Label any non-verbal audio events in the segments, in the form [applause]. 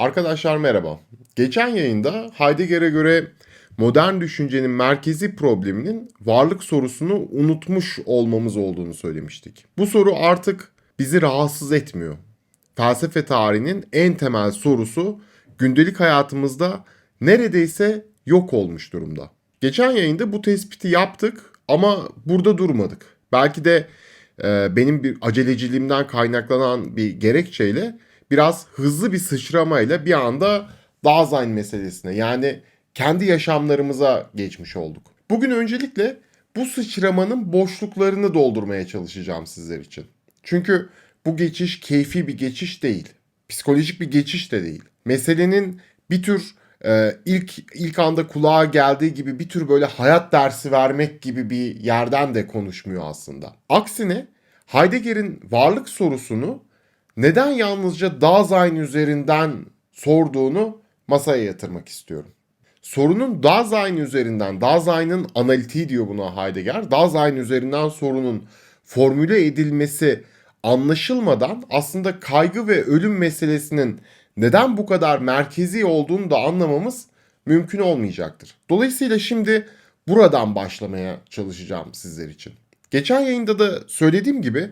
Arkadaşlar merhaba. Geçen yayında Heidegger'e göre modern düşüncenin merkezi probleminin varlık sorusunu unutmuş olmamız olduğunu söylemiştik. Bu soru artık bizi rahatsız etmiyor. Felsefe tarihinin en temel sorusu gündelik hayatımızda neredeyse yok olmuş durumda. Geçen yayında bu tespiti yaptık ama burada durmadık. Belki de e, benim bir aceleciliğimden kaynaklanan bir gerekçeyle biraz hızlı bir sıçramayla bir anda Dasein meselesine yani kendi yaşamlarımıza geçmiş olduk. Bugün öncelikle bu sıçramanın boşluklarını doldurmaya çalışacağım sizler için. Çünkü bu geçiş keyfi bir geçiş değil. Psikolojik bir geçiş de değil. Meselenin bir tür e, ilk ilk anda kulağa geldiği gibi bir tür böyle hayat dersi vermek gibi bir yerden de konuşmuyor aslında. Aksine Heidegger'in varlık sorusunu neden yalnızca Dasein üzerinden sorduğunu masaya yatırmak istiyorum. Sorunun Dasein üzerinden, Dasein'in analitiği diyor buna Heidegger. Dasein üzerinden sorunun formüle edilmesi anlaşılmadan aslında kaygı ve ölüm meselesinin neden bu kadar merkezi olduğunu da anlamamız mümkün olmayacaktır. Dolayısıyla şimdi buradan başlamaya çalışacağım sizler için. Geçen yayında da söylediğim gibi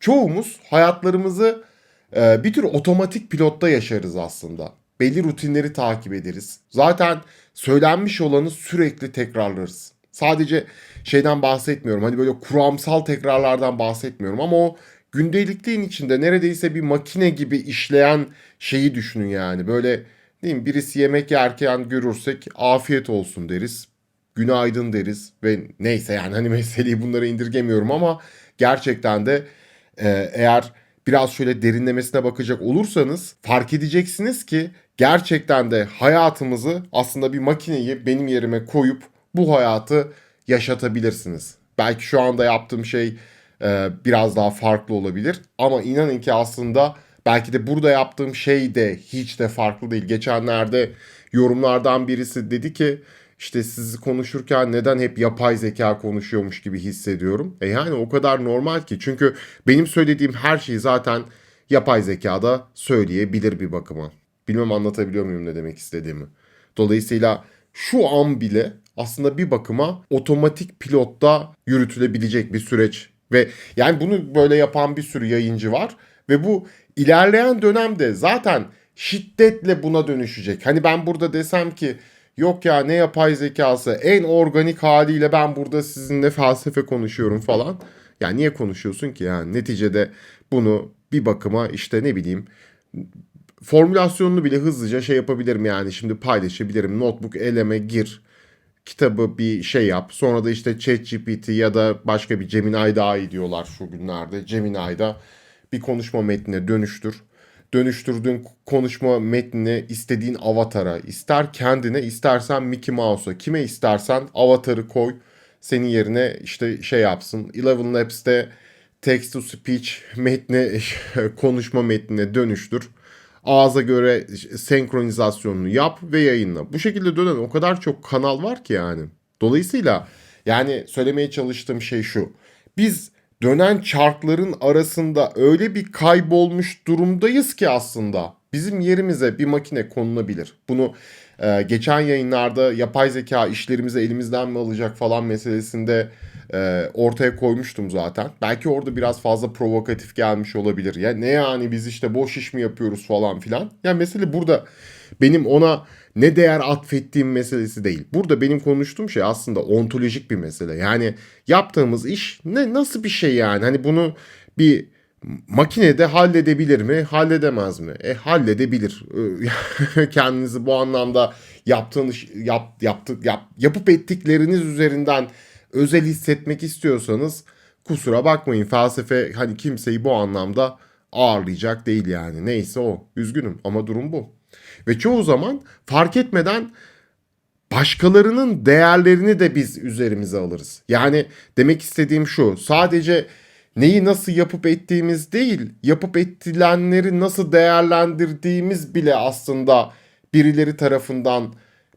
çoğumuz hayatlarımızı e, bir tür otomatik pilotta yaşarız aslında. Belli rutinleri takip ederiz. Zaten söylenmiş olanı sürekli tekrarlarız. Sadece şeyden bahsetmiyorum. Hani böyle kuramsal tekrarlardan bahsetmiyorum ama o gündelikliğin içinde neredeyse bir makine gibi işleyen şeyi düşünün yani. Böyle mi? Birisi yemek yerken görürsek afiyet olsun deriz. Günaydın deriz ve neyse yani hani meseleyi bunlara indirgemiyorum ama gerçekten de e, eğer biraz şöyle derinlemesine bakacak olursanız fark edeceksiniz ki gerçekten de hayatımızı aslında bir makineyi benim yerime koyup bu hayatı yaşatabilirsiniz. Belki şu anda yaptığım şey e, biraz daha farklı olabilir ama inanın ki aslında belki de burada yaptığım şey de hiç de farklı değil. Geçenlerde yorumlardan birisi dedi ki işte sizi konuşurken neden hep yapay zeka konuşuyormuş gibi hissediyorum. E yani o kadar normal ki. Çünkü benim söylediğim her şeyi zaten yapay zekada söyleyebilir bir bakıma. Bilmem anlatabiliyor muyum ne demek istediğimi. Dolayısıyla şu an bile aslında bir bakıma otomatik pilotta yürütülebilecek bir süreç ve yani bunu böyle yapan bir sürü yayıncı var ve bu ilerleyen dönemde zaten şiddetle buna dönüşecek. Hani ben burada desem ki yok ya ne yapay zekası en organik haliyle ben burada sizinle felsefe konuşuyorum falan. Ya niye konuşuyorsun ki yani neticede bunu bir bakıma işte ne bileyim formülasyonunu bile hızlıca şey yapabilirim yani şimdi paylaşabilirim. Notebook eleme gir kitabı bir şey yap. Sonra da işte ChatGPT ya da başka bir Gemini daha iyi diyorlar şu günlerde. Gemini'da bir konuşma metnine dönüştür. Dönüştürdüğün konuşma metnini istediğin avatara, ister kendine istersen Mickey Mouse'a, kime istersen avatarı koy. Senin yerine işte şey yapsın. Eleven Labs'te text to speech metni [laughs] konuşma metnine dönüştür ağza göre senkronizasyonunu yap ve yayınla. Bu şekilde dönen o kadar çok kanal var ki yani. Dolayısıyla yani söylemeye çalıştığım şey şu. Biz dönen çarkların arasında öyle bir kaybolmuş durumdayız ki aslında bizim yerimize bir makine konulabilir. Bunu e, geçen yayınlarda yapay zeka işlerimizi elimizden mi alacak falan meselesinde e, ortaya koymuştum zaten. Belki orada biraz fazla provokatif gelmiş olabilir. Ya ne yani biz işte boş iş mi yapıyoruz falan filan. Yani mesele burada benim ona ne değer atfettiğim meselesi değil. Burada benim konuştuğum şey aslında ontolojik bir mesele. Yani yaptığımız iş ne nasıl bir şey yani? Hani bunu bir makinede halledebilir mi? Halledemez mi? E halledebilir. [laughs] Kendinizi bu anlamda yaptığınız yap, yaptı, yap, yapıp ettikleriniz üzerinden özel hissetmek istiyorsanız kusura bakmayın felsefe hani kimseyi bu anlamda ağırlayacak değil yani. Neyse o. Üzgünüm ama durum bu. Ve çoğu zaman fark etmeden başkalarının değerlerini de biz üzerimize alırız. Yani demek istediğim şu. Sadece neyi nasıl yapıp ettiğimiz değil, yapıp ettilenleri nasıl değerlendirdiğimiz bile aslında birileri tarafından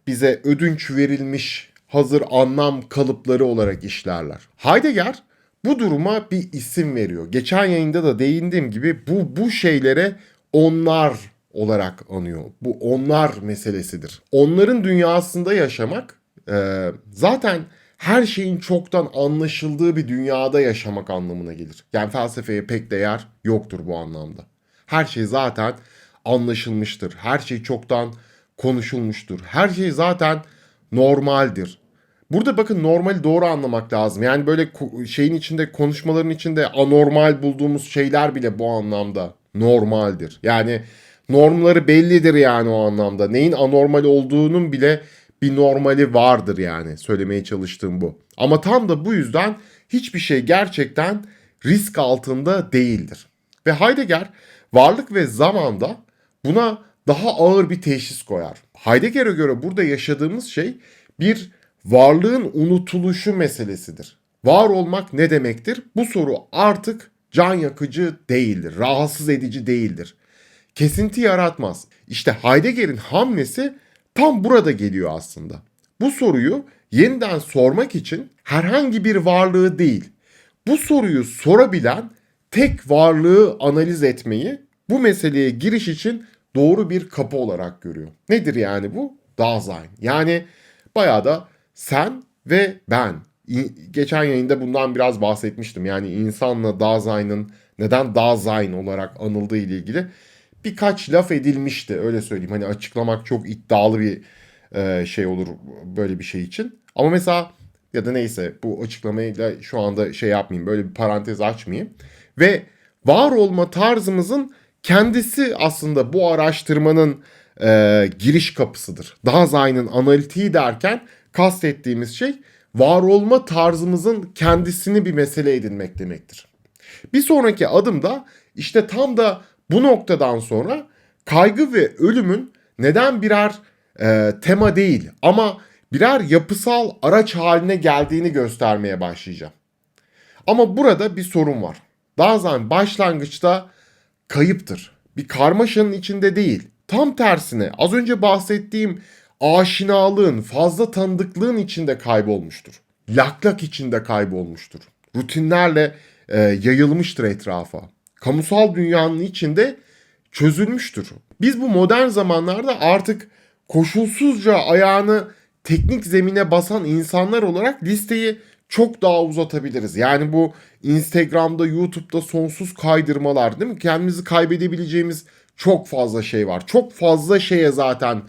bize ödünç verilmiş hazır anlam kalıpları olarak işlerler. Heidegger bu duruma bir isim veriyor. Geçen yayında da değindiğim gibi bu bu şeylere onlar olarak anıyor. Bu onlar meselesidir. Onların dünyasında yaşamak e, zaten her şeyin çoktan anlaşıldığı bir dünyada yaşamak anlamına gelir. Yani felsefeye pek değer yoktur bu anlamda. Her şey zaten anlaşılmıştır. Her şey çoktan konuşulmuştur. Her şey zaten normaldir. Burada bakın normali doğru anlamak lazım. Yani böyle şeyin içinde konuşmaların içinde anormal bulduğumuz şeyler bile bu anlamda normaldir. Yani normları bellidir yani o anlamda. Neyin anormal olduğunun bile bir normali vardır yani. Söylemeye çalıştığım bu. Ama tam da bu yüzden hiçbir şey gerçekten risk altında değildir. Ve Heidegger varlık ve zamanda buna daha ağır bir teşhis koyar. Heidegger'e göre burada yaşadığımız şey bir varlığın unutuluşu meselesidir. Var olmak ne demektir? Bu soru artık can yakıcı değildir, rahatsız edici değildir. Kesinti yaratmaz. İşte Heidegger'in hamlesi tam burada geliyor aslında. Bu soruyu yeniden sormak için herhangi bir varlığı değil, bu soruyu sorabilen tek varlığı analiz etmeyi bu meseleye giriş için doğru bir kapı olarak görüyor. Nedir yani bu? Dasein. Yani bayağı da sen ve ben. Geçen yayında bundan biraz bahsetmiştim. Yani insanla Dasein'ın neden Dasein olarak anıldığı ile ilgili birkaç laf edilmişti. Öyle söyleyeyim. Hani açıklamak çok iddialı bir e, şey olur böyle bir şey için. Ama mesela ya da neyse bu açıklamayla şu anda şey yapmayayım. Böyle bir parantez açmayayım. Ve var olma tarzımızın kendisi aslında bu araştırmanın e, giriş kapısıdır. Dasein'in analitiği derken kastettiğimiz şey var olma tarzımızın kendisini bir mesele edinmek demektir. Bir sonraki adım da işte tam da bu noktadan sonra kaygı ve ölümün neden birer e, tema değil ama birer yapısal araç haline geldiğini göstermeye başlayacağım. Ama burada bir sorun var. Dasein başlangıçta kayıptır. Bir karmaşanın içinde değil. Tam tersine az önce bahsettiğim aşinalığın, fazla tanıdıklığın içinde kaybolmuştur. Laklak içinde kaybolmuştur. Rutinlerle e, yayılmıştır etrafa. Kamusal dünyanın içinde çözülmüştür. Biz bu modern zamanlarda artık koşulsuzca ayağını teknik zemine basan insanlar olarak listeyi çok daha uzatabiliriz. Yani bu Instagram'da, YouTube'da sonsuz kaydırmalar değil mi? Kendimizi kaybedebileceğimiz çok fazla şey var. Çok fazla şeye zaten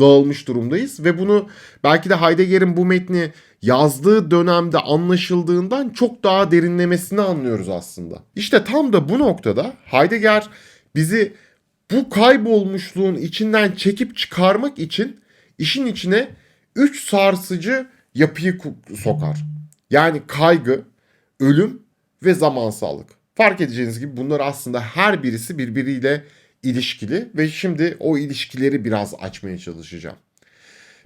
dağılmış durumdayız ve bunu belki de Heidegger'in bu metni yazdığı dönemde anlaşıldığından çok daha derinlemesine anlıyoruz aslında. İşte tam da bu noktada Heidegger bizi bu kaybolmuşluğun içinden çekip çıkarmak için işin içine üç sarsıcı yapıyı sokar. Yani kaygı, ölüm ve zamansallık. Fark edeceğiniz gibi bunlar aslında her birisi birbiriyle ilişkili ve şimdi o ilişkileri biraz açmaya çalışacağım.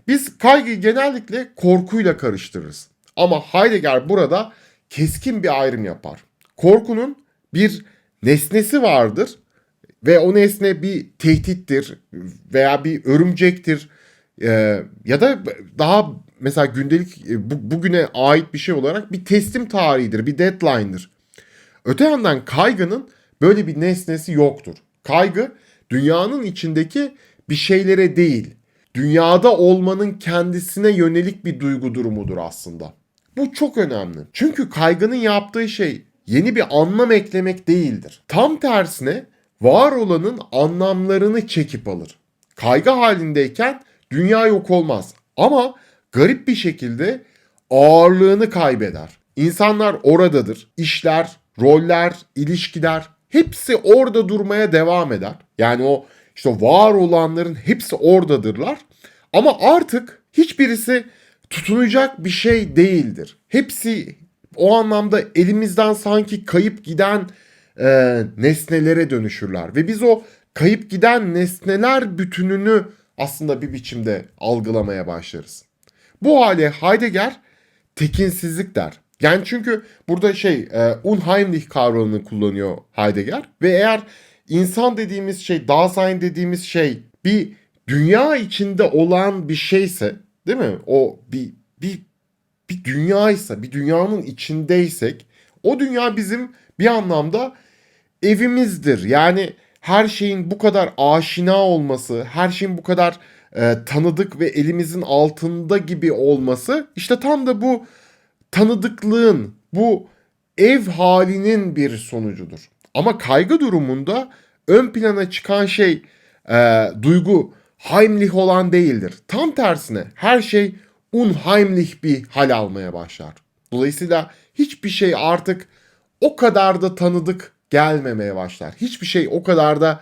Biz kaygıyı genellikle korkuyla karıştırırız. Ama Heidegger burada keskin bir ayrım yapar. Korkunun bir nesnesi vardır ve o nesne bir tehdittir veya bir örümcektir Ee, ya da daha mesela gündelik e, bu- bugüne ait bir şey olarak bir teslim tarihidir, bir deadline'dır. Öte yandan kaygının böyle bir nesnesi yoktur. Kaygı dünyanın içindeki bir şeylere değil, dünyada olmanın kendisine yönelik bir duygu durumudur aslında. Bu çok önemli. Çünkü kaygının yaptığı şey yeni bir anlam eklemek değildir. Tam tersine var olanın anlamlarını çekip alır. Kaygı halindeyken dünya yok olmaz ama garip bir şekilde ağırlığını kaybeder. İnsanlar oradadır. İşler, roller, ilişkiler hepsi orada durmaya devam eder. Yani o işte var olanların hepsi oradadırlar. Ama artık hiçbirisi tutunacak bir şey değildir. Hepsi o anlamda elimizden sanki kayıp giden e, nesnelere dönüşürler. Ve biz o kayıp giden nesneler bütününü aslında bir biçimde algılamaya başlarız. Bu hale Heidegger tekinsizlik der. Yani çünkü burada şey e, unheimlich kavramını kullanıyor Heidegger ve eğer insan dediğimiz şey, Dasein dediğimiz şey bir dünya içinde olan bir şeyse, değil mi? O bir bir bir dünyaysa, bir dünyanın içindeysek o dünya bizim bir anlamda evimizdir. Yani her şeyin bu kadar aşina olması, her şeyin bu kadar e, tanıdık ve elimizin altında gibi olması işte tam da bu tanıdıklığın, bu ev halinin bir sonucudur. Ama kaygı durumunda ön plana çıkan şey e, duygu Heimlich olan değildir. Tam tersine her şey unheimlich bir hal almaya başlar. Dolayısıyla hiçbir şey artık o kadar da tanıdık gelmemeye başlar. Hiçbir şey o kadar da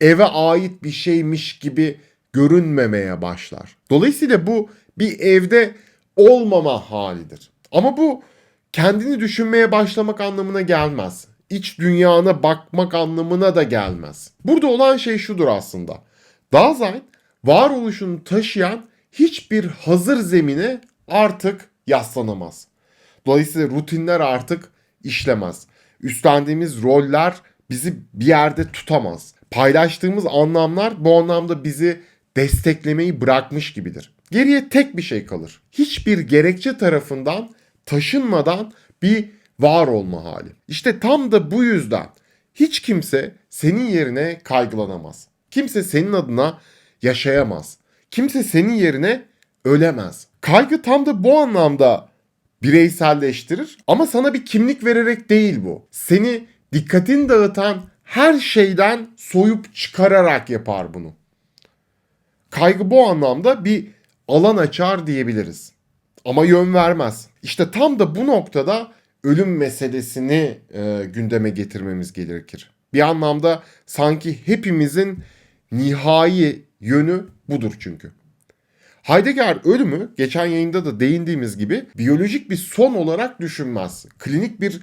eve ait bir şeymiş gibi görünmemeye başlar. Dolayısıyla bu bir evde olmama halidir. Ama bu kendini düşünmeye başlamak anlamına gelmez. İç dünyana bakmak anlamına da gelmez. Burada olan şey şudur aslında. Dasein varoluşunu taşıyan hiçbir hazır zemine artık yaslanamaz. Dolayısıyla rutinler artık işlemez. Üstlendiğimiz roller bizi bir yerde tutamaz. Paylaştığımız anlamlar bu anlamda bizi desteklemeyi bırakmış gibidir. Geriye tek bir şey kalır. Hiçbir gerekçe tarafından taşınmadan bir var olma hali. İşte tam da bu yüzden hiç kimse senin yerine kaygılanamaz. Kimse senin adına yaşayamaz. Kimse senin yerine ölemez. Kaygı tam da bu anlamda bireyselleştirir ama sana bir kimlik vererek değil bu. Seni dikkatini dağıtan her şeyden soyup çıkararak yapar bunu. Kaygı bu anlamda bir alan açar diyebiliriz. Ama yön vermez. İşte tam da bu noktada ölüm meselesini e, gündeme getirmemiz gerekir. Bir anlamda sanki hepimizin nihai yönü budur çünkü. Heidegger ölümü geçen yayında da değindiğimiz gibi biyolojik bir son olarak düşünmez. Klinik bir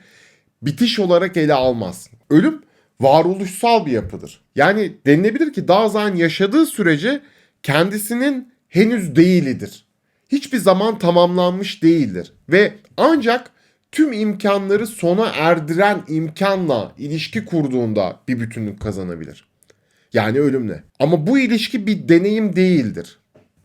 bitiş olarak ele almaz. Ölüm varoluşsal bir yapıdır. Yani denilebilir ki Dasein yaşadığı sürece kendisinin henüz değilidir. Hiçbir zaman tamamlanmış değildir ve ancak tüm imkanları sona erdiren imkanla ilişki kurduğunda bir bütünlük kazanabilir. Yani ölümle. Ama bu ilişki bir deneyim değildir.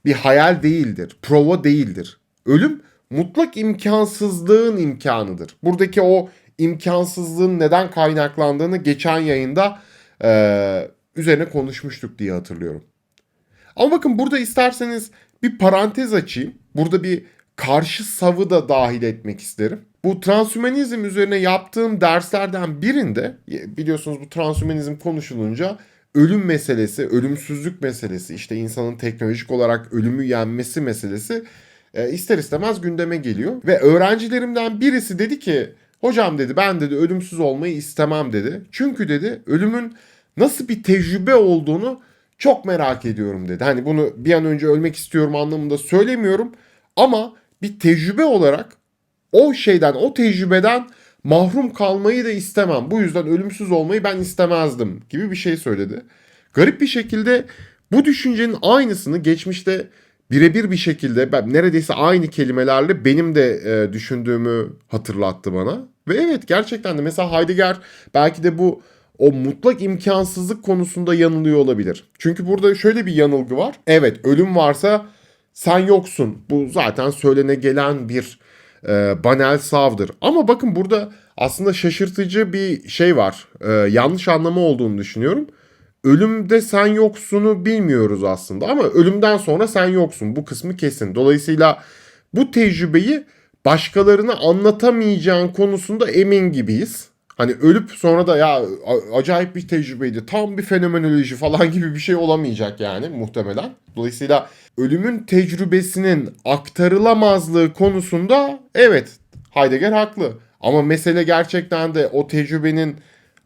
Bir hayal değildir. Prova değildir. Ölüm mutlak imkansızlığın imkanıdır. Buradaki o imkansızlığın neden kaynaklandığını geçen yayında e, üzerine konuşmuştuk diye hatırlıyorum. Ama bakın burada isterseniz bir parantez açayım. Burada bir karşı savı da dahil etmek isterim. Bu transhümanizm üzerine yaptığım derslerden birinde biliyorsunuz bu transhümanizm konuşulunca ölüm meselesi, ölümsüzlük meselesi, işte insanın teknolojik olarak ölümü yenmesi meselesi e, ister istemez gündeme geliyor. Ve öğrencilerimden birisi dedi ki hocam dedi ben dedi ölümsüz olmayı istemem dedi. Çünkü dedi ölümün nasıl bir tecrübe olduğunu çok merak ediyorum dedi. Hani bunu bir an önce ölmek istiyorum anlamında söylemiyorum ama bir tecrübe olarak o şeyden, o tecrübeden mahrum kalmayı da istemem. Bu yüzden ölümsüz olmayı ben istemezdim gibi bir şey söyledi. Garip bir şekilde bu düşüncenin aynısını geçmişte birebir bir şekilde ben neredeyse aynı kelimelerle benim de e, düşündüğümü hatırlattı bana. Ve evet gerçekten de mesela Heidegger belki de bu o mutlak imkansızlık konusunda yanılıyor olabilir. Çünkü burada şöyle bir yanılgı var. Evet ölüm varsa sen yoksun. Bu zaten söylene gelen bir e, banal savdır. Ama bakın burada aslında şaşırtıcı bir şey var. E, yanlış anlama olduğunu düşünüyorum. Ölümde sen yoksunu bilmiyoruz aslında ama ölümden sonra sen yoksun. Bu kısmı kesin. Dolayısıyla bu tecrübeyi başkalarına anlatamayacağın konusunda emin gibiyiz. Hani ölüp sonra da ya acayip bir tecrübeydi. Tam bir fenomenoloji falan [laughs] gibi bir şey olamayacak yani muhtemelen. Dolayısıyla ölümün tecrübesinin aktarılamazlığı konusunda evet Heidegger haklı. Ama mesele gerçekten de o tecrübenin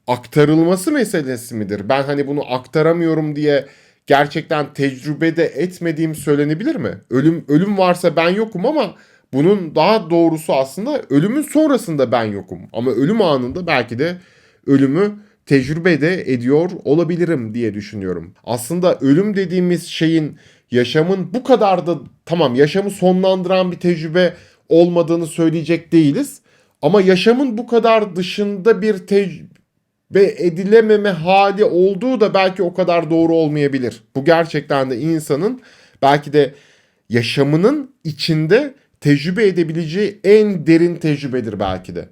aktarılması meselesi midir? Ben hani bunu aktaramıyorum diye gerçekten tecrübede etmediğim söylenebilir mi? Ölüm ölüm varsa ben yokum ama bunun daha doğrusu aslında ölümün sonrasında ben yokum. Ama ölüm anında belki de ölümü tecrübe de ediyor olabilirim diye düşünüyorum. Aslında ölüm dediğimiz şeyin yaşamın bu kadar da tamam yaşamı sonlandıran bir tecrübe olmadığını söyleyecek değiliz. Ama yaşamın bu kadar dışında bir tecrübe edilememe hali olduğu da belki o kadar doğru olmayabilir. Bu gerçekten de insanın belki de yaşamının içinde tecrübe edebileceği en derin tecrübedir belki de.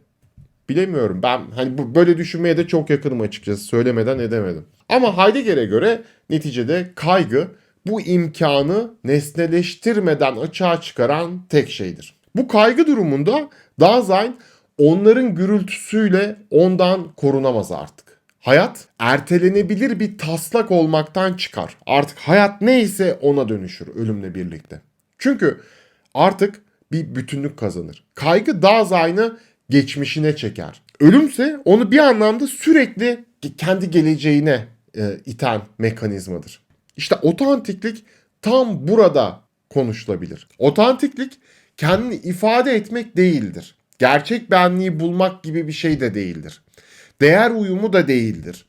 Bilemiyorum ben hani bu böyle düşünmeye de çok yakınım açıkçası söylemeden edemedim. Ama Heidegger'e göre neticede kaygı bu imkanı nesneleştirmeden açığa çıkaran tek şeydir. Bu kaygı durumunda Dasein onların gürültüsüyle ondan korunamaz artık. Hayat ertelenebilir bir taslak olmaktan çıkar. Artık hayat neyse ona dönüşür ölümle birlikte. Çünkü artık bir bütünlük kazanır. Kaygı Dasein'ı geçmişine çeker. Ölümse onu bir anlamda sürekli kendi geleceğine e, iten mekanizmadır. İşte otantiklik tam burada konuşulabilir. Otantiklik kendini ifade etmek değildir. Gerçek benliği bulmak gibi bir şey de değildir. Değer uyumu da değildir.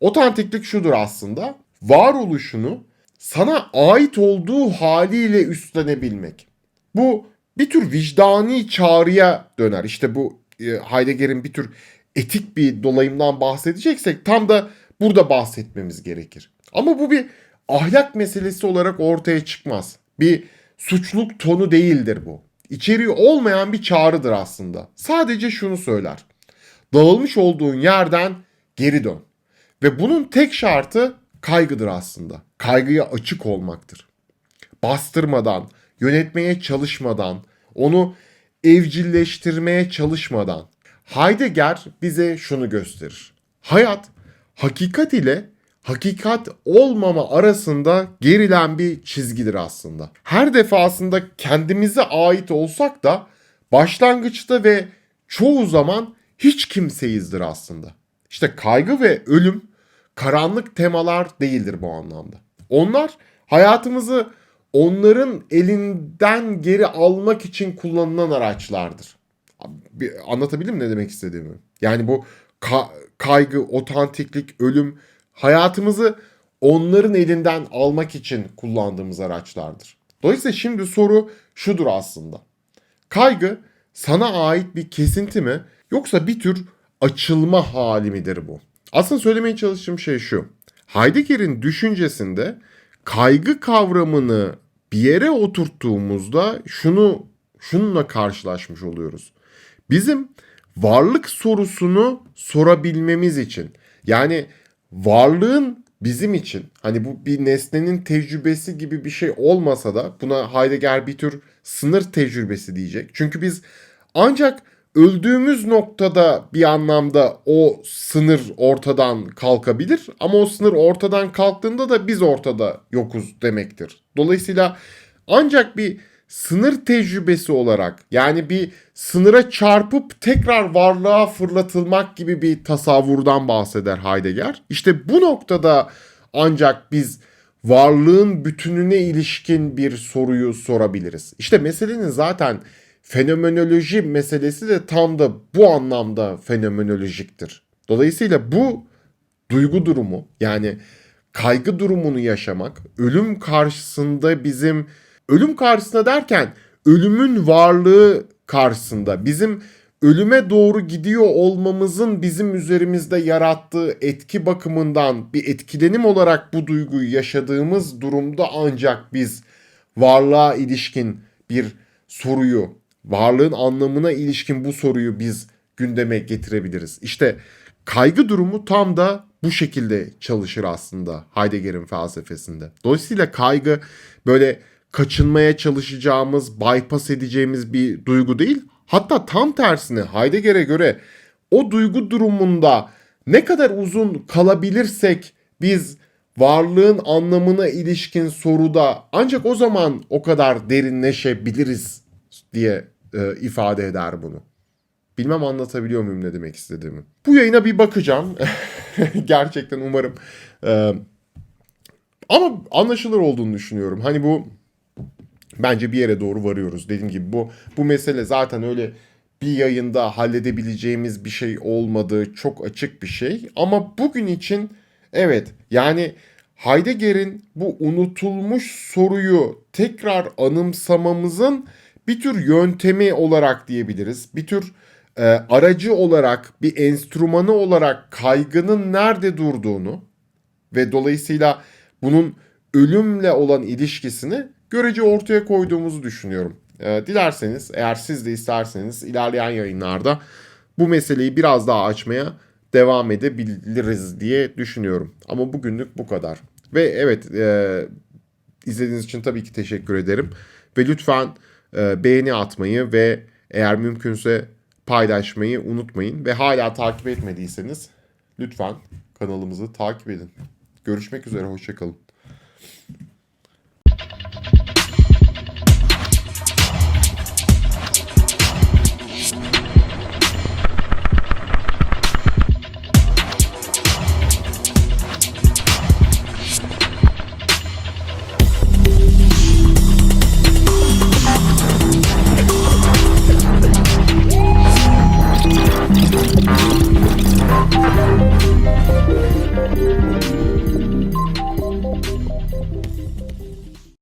Otantiklik şudur aslında. Varoluşunu sana ait olduğu haliyle üstlenebilmek. Bu bir tür vicdani çağrıya döner. İşte bu e, Heidegger'in bir tür etik bir dolayımdan bahsedeceksek tam da burada bahsetmemiz gerekir. Ama bu bir ahlak meselesi olarak ortaya çıkmaz. Bir suçluluk tonu değildir bu. İçeriği olmayan bir çağrıdır aslında. Sadece şunu söyler. Dağılmış olduğun yerden geri dön. Ve bunun tek şartı kaygıdır aslında. Kaygıya açık olmaktır. Bastırmadan, yönetmeye çalışmadan, onu evcilleştirmeye çalışmadan. Heidegger bize şunu gösterir. Hayat hakikat ile hakikat olmama arasında gerilen bir çizgidir aslında. Her defasında kendimize ait olsak da başlangıçta ve çoğu zaman hiç kimseyizdir aslında. İşte kaygı ve ölüm karanlık temalar değildir bu anlamda. Onlar hayatımızı onların elinden geri almak için kullanılan araçlardır. Anlatabildim mi ne demek istediğimi? Yani bu ka- kaygı, otantiklik, ölüm hayatımızı onların elinden almak için kullandığımız araçlardır. Dolayısıyla şimdi soru şudur aslında. Kaygı sana ait bir kesinti mi yoksa bir tür açılma hali midir bu? Aslında söylemeye çalıştığım şey şu. Heidegger'in düşüncesinde kaygı kavramını bir yere oturttuğumuzda şunu şununla karşılaşmış oluyoruz. Bizim varlık sorusunu sorabilmemiz için yani varlığın bizim için hani bu bir nesnenin tecrübesi gibi bir şey olmasa da buna Heidegger bir tür sınır tecrübesi diyecek. Çünkü biz ancak öldüğümüz noktada bir anlamda o sınır ortadan kalkabilir ama o sınır ortadan kalktığında da biz ortada yokuz demektir. Dolayısıyla ancak bir sınır tecrübesi olarak yani bir sınıra çarpıp tekrar varlığa fırlatılmak gibi bir tasavvurdan bahseder Heidegger. İşte bu noktada ancak biz varlığın bütününe ilişkin bir soruyu sorabiliriz. İşte meselenin zaten fenomenoloji meselesi de tam da bu anlamda fenomenolojiktir. Dolayısıyla bu duygu durumu yani kaygı durumunu yaşamak ölüm karşısında bizim ölüm karşısında derken ölümün varlığı karşısında bizim ölüme doğru gidiyor olmamızın bizim üzerimizde yarattığı etki bakımından bir etkilenim olarak bu duyguyu yaşadığımız durumda ancak biz varlığa ilişkin bir soruyu, varlığın anlamına ilişkin bu soruyu biz gündeme getirebiliriz. İşte kaygı durumu tam da bu şekilde çalışır aslında Heidegger'in felsefesinde. Dolayısıyla kaygı böyle kaçınmaya çalışacağımız, bypass edeceğimiz bir duygu değil. Hatta tam tersine Heidegger'e göre o duygu durumunda ne kadar uzun kalabilirsek biz varlığın anlamına ilişkin soruda ancak o zaman o kadar derinleşebiliriz diye e, ifade eder bunu. Bilmem anlatabiliyor muyum ne demek istediğimi. Bu yayına bir bakacağım. [laughs] Gerçekten umarım. E, ama anlaşılır olduğunu düşünüyorum. Hani bu bence bir yere doğru varıyoruz. Dediğim gibi bu bu mesele zaten öyle bir yayında halledebileceğimiz bir şey olmadığı çok açık bir şey. Ama bugün için evet yani Heidegger'in bu unutulmuş soruyu tekrar anımsamamızın bir tür yöntemi olarak diyebiliriz. Bir tür e, aracı olarak, bir enstrümanı olarak kaygının nerede durduğunu ve dolayısıyla bunun ölümle olan ilişkisini görece ortaya koyduğumuzu düşünüyorum. E, dilerseniz eğer siz de isterseniz ilerleyen yayınlarda bu meseleyi biraz daha açmaya devam edebiliriz diye düşünüyorum. Ama bugünlük bu kadar. Ve evet e, izlediğiniz için tabii ki teşekkür ederim. Ve lütfen e, beğeni atmayı ve eğer mümkünse paylaşmayı unutmayın. Ve hala takip etmediyseniz lütfen kanalımızı takip edin. Görüşmek üzere, hoşçakalın.